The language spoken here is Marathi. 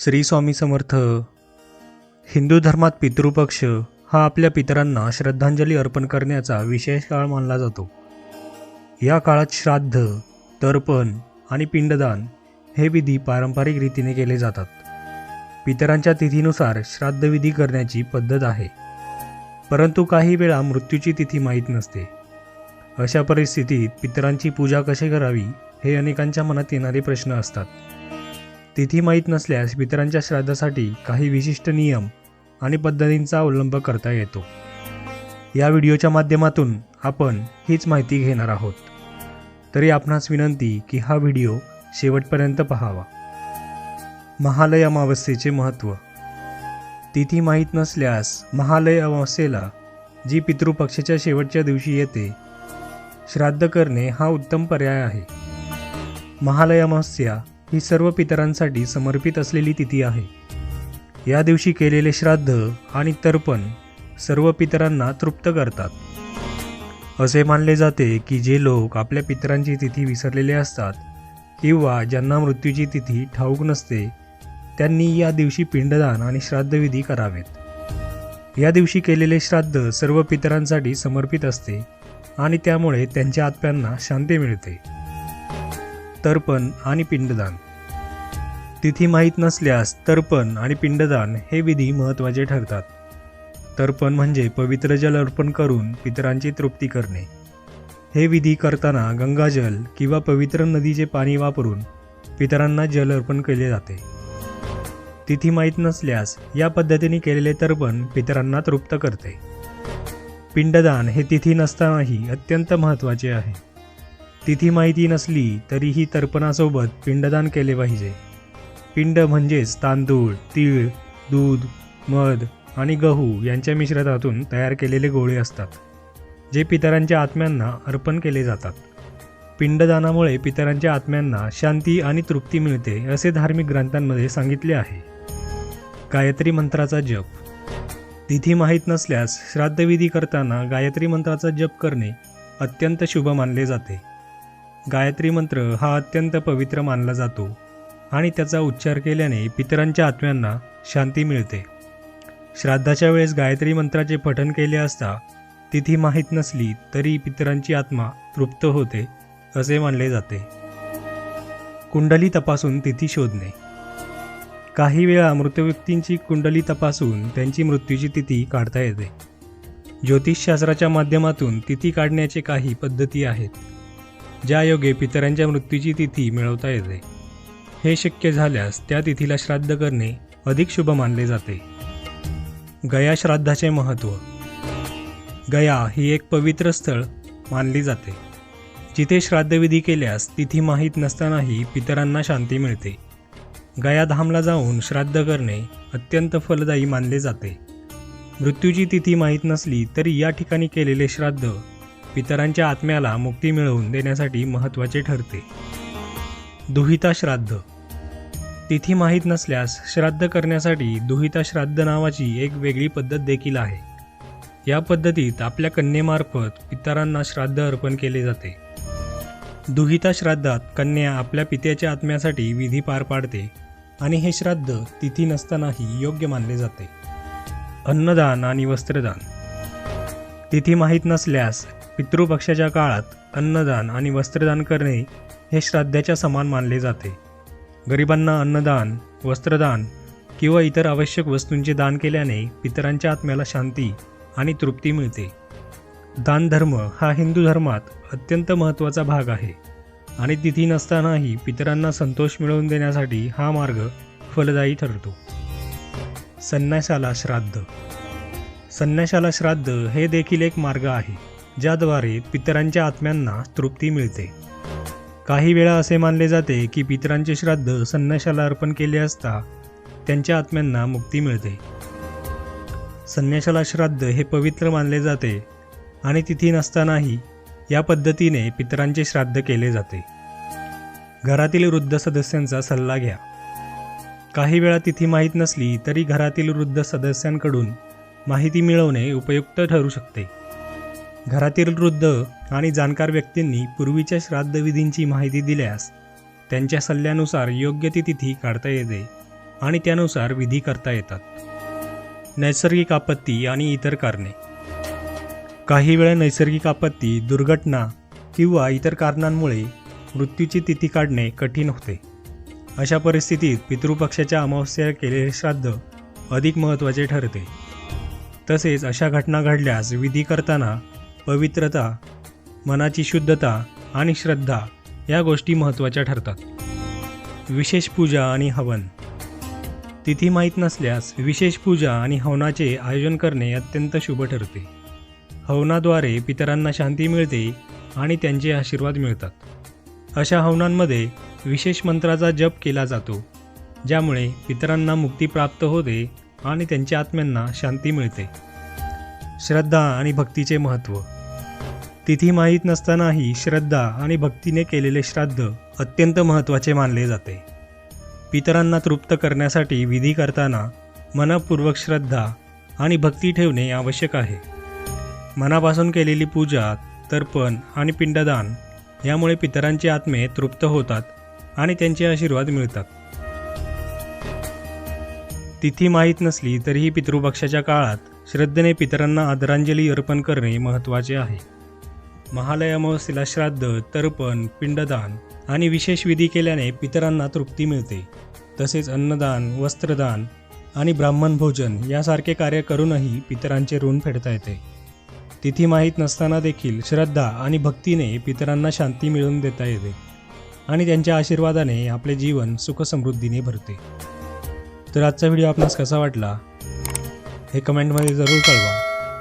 श्री स्वामी समर्थ. हिंदू धर्मात पितृपक्ष हा आपल्या पितरांना श्रद्धांजली अर्पण करण्याचा विशेष काळ मानला जातो. या काळात श्राद्ध तर्पण आणि पिंडदान हे विधी पारंपरिक रीतीने केले जातात. पितरांच्या तिथीनुसार श्राद्धविधी करण्याची पद्धत आहे. परंतु काही वेळा मृत्यूची तिथी माहीत नसते. अशा परिस्थितीत पितरांची पूजा कशी करावी हे अनेकांच्या मनात येणारे प्रश्न असतात. तिथी माहीत नसल्यास पितरांच्या श्राद्धासाठी काही विशिष्ट नियम आणि पद्धतींचा अवलंब करता येतो. या व्हिडिओच्या माध्यमातून आपण हीच माहिती घेणार आहोत. तरी आपणास विनंती की हा व्हिडिओ शेवटपर्यंत पहावा. महालय अमावस्येचे महत्त्व. तिथी माहीत नसल्यास महालय अमावस्येला जी पितृपक्षाच्या शेवटच्या दिवशी येते श्राद्ध करणे हा उत्तम पर्याय आहे. महालय अमावस्या ही सर्व पितरांसाठी समर्पित असलेली तिथी आहे. या दिवशी केलेले श्राद्ध आणि तर्पण सर्व पितरांना तृप्त करतात. असे मानले जाते की जे लोक आपल्या पितरांची तिथी विसरलेले असतात किंवा ज्यांना मृत्यूची तिथी ठाऊक नसते त्यांनी या दिवशी पिंडदान आणि श्राद्धविधी करावेत. या दिवशी केलेले श्राद्ध सर्व पितरांसाठी समर्पित असते आणि त्यामुळे त्यांच्या आत्म्यांना शांती मिळते. तर्पण आणि पिंडदान. तिथी माहीत नसल्यास तर्पण आणि पिंडदान हे विधी महत्त्वाचे ठरतात. तर्पण म्हणजे पवित्र जल अर्पण करून पितरांची तृप्ती करणे. हे विधी करताना गंगाजल किंवा पवित्र नदीचे पाणी वापरून पितरांना जल अर्पण केले जाते. तिथी माहीत नसल्यास या पद्धतीने केलेले तर्पण पितरांना तृप्त करते. पिंडदान हे तिथी नसतानाही अत्यंत महत्त्वाचे आहे. तिथी माहिती नसली तरीही तर्पणासोबत पिंडदान केले पाहिजे. पिंड म्हणजेच तांदूळ तीळ दूध मध आणि गहू यांच्या मिश्रतातून तयार केलेले गोळे असतात जे पितरांच्या आत्म्यांना अर्पण केले जातात. पिंडदानामुळे पितरांच्या आत्म्यांना शांती आणि तृप्ती मिळते असे धार्मिक ग्रंथांमध्ये सांगितले आहे. गायत्री मंत्राचा जप. तिथी माहीत नसल्यास श्राद्धविधी करताना गायत्री मंत्राचा जप करणे अत्यंत शुभ मानले जाते. गायत्री मंत्र हा अत्यंत पवित्र मानला जातो आणि त्याचा उच्चार केल्याने पितरांच्या आत्म्यांना शांती मिळते. श्राद्धाच्या वेळेस गायत्री मंत्राचे पठण केले असता तिथी माहीत नसली तरी पितरांची आत्मा तृप्त होते असे मानले जाते. कुंडली तपासून तिथी शोधणे. काही वेळा मृत व्यक्तींची कुंडली तपासून त्यांची मृत्यूची तिथी काढता येते. ज्योतिषशास्त्राच्या माध्यमातून तिथी काढण्याचे काही पद्धती आहेत. ज्या योगे पितरांच्या मृत्यूची तिथी मिळवता येते. हे शक्य झाल्यास त्या तिथीला श्राद्ध करणे अधिक शुभ मानले जाते. गया श्राद्धाचे महत्त्व गया ही एक पवित्र स्थळ मानली जाते. जिथे श्राद्धविधी केल्यास तिथी माहीत नसतानाही पितरांना शांती मिळते. गयाधामला जाऊन श्राद्ध करणे अत्यंत फलदायी मानले जाते. मृत्यूची तिथी माहीत नसली तरी या ठिकाणी केलेले श्राद्ध पितरांच्या आत्म्याला मुक्ती मिळवून देण्यासाठी महत्त्वाचे ठरते. दुहिता श्राद्ध. तिथी माहीत नसल्यास श्राद्ध करण्यासाठी दुहिता श्राद्ध नावाची एक वेगळी पद्धत देखील आहे. या पद्धतीत आपल्या कन्येमार्फत पितरांना श्राद्ध अर्पण केले जाते. दुहिता श्राद्धात कन्या आपल्या पित्याच्या आत्म्यासाठी विधी पार पाडते आणि हे श्राद्ध तिथी नसतानाही योग्य मानले जाते. अन्नदान आणि वस्त्रदान. तिथी माहीत नसल्यास पितृपक्षाच्या काळात अन्नदान आणि वस्त्रदान करणे हे श्राद्धाच्या समान मानले जाते. गरिबांना अन्नदान वस्त्रदान किंवा इतर आवश्यक वस्तूंचे दान केल्याने पितरांच्या आत्म्याला शांती आणि तृप्ती मिळते. दानधर्म हा हिंदू धर्मात अत्यंत महत्त्वाचा भाग आहे आणि तिथी नसतानाही पितरांना संतोष मिळवून देण्यासाठी हा मार्ग फलदायी ठरतो. संन्यासाला श्राद्ध. संन्यासाला श्राद्ध हे देखील एक मार्ग आहे. ज्याद्वारे पितरांच्या आत्म्यांना तृप्ती मिळते. काही वेळा असे मानले जाते की पितरांचे श्राद्ध संन्याशाला अर्पण केले असता त्यांच्या आत्म्यांना मुक्ती मिळते. संन्याशाला श्राद्ध हे पवित्र मानले जाते आणि तिथी नसतानाही या पद्धतीने पितरांचे श्राद्ध केले जाते. घरातील वृद्ध सदस्यांचा सल्ला घ्या. काही वेळा तिथी माहीत नसली तरी घरातील वृद्ध सदस्यांकडून माहिती मिळवणे उपयुक्त ठरू शकते. घरातील वृद्ध आणि जाणकार व्यक्तींनी पूर्वीच्या श्राद्धविधींची माहिती दिल्यास त्यांच्या सल्ल्यानुसार योग्य ती तिथी काढता येते आणि त्यानुसार विधी करता येतात. नैसर्गिक आपत्ती आणि इतर कारणे. काही वेळा नैसर्गिक आपत्ती दुर्घटना किंवा इतर कारणांमुळे मृत्यूची तिथी काढणे कठीण होते. अशा परिस्थितीत पितृपक्षाच्या अमावस्या केलेले श्राद्ध अधिक महत्त्वाचे ठरते. तसेच अशा घटना घडल्यास विधी करताना पवित्रता मनाची शुद्धता आणि श्रद्धा या गोष्टी महत्त्वाच्या ठरतात. विशेष पूजा आणि हवन. तिथी माहीत नसल्यास विशेष पूजा आणि हवनाचे आयोजन करणे अत्यंत शुभ ठरते. हवनाद्वारे पितरांना शांती मिळते आणि त्यांचे आशीर्वाद मिळतात. अशा हवनांमध्ये विशेष मंत्राचा जप केला जातो ज्यामुळे पितरांना मुक्ती प्राप्त होते आणि त्यांच्या आत्म्यांना शांती मिळते. श्रद्धा आणि भक्तीचे महत्त्व. तिथी माहीत नसतानाही श्रद्धा आणि भक्तीने केलेले श्राद्ध अत्यंत महत्त्वाचे मानले जाते. पितरांना तृप्त करण्यासाठी विधी करताना मनपूर्वक श्रद्धा आणि भक्ती ठेवणे आवश्यक आहे. मनापासून केलेली पूजा तर्पण आणि पिंडदान यामुळे पितरांचे आत्मे तृप्त होतात आणि त्यांचे आशीर्वाद मिळतात. तिथी माहीत नसली तरीही पितृपक्षाच्या काळात श्रद्धेने पितरांना आदरांजली अर्पण करणे महत्त्वाचे आहे. महालय अमावस्येला श्राद्ध तर्पण पिंडदान आणि विशेष विधी केल्याने पितरांना तृप्ती मिळते. तसेच अन्नदान वस्त्रदान आणि ब्राह्मण भोजन यासारखे कार्य करूनही पितरांचे ऋण फेडता येते. तिथी माहीत नसताना देखील श्रद्धा आणि भक्तीने पितरांना शांती मिळवून देता येते आणि त्यांच्या आशीर्वादाने आपले जीवन सुखसमृद्धीने भरते. तर आजचा व्हिडिओ आपणास कसा वाटला? हे कमेंटमध्ये जरूर कळवा.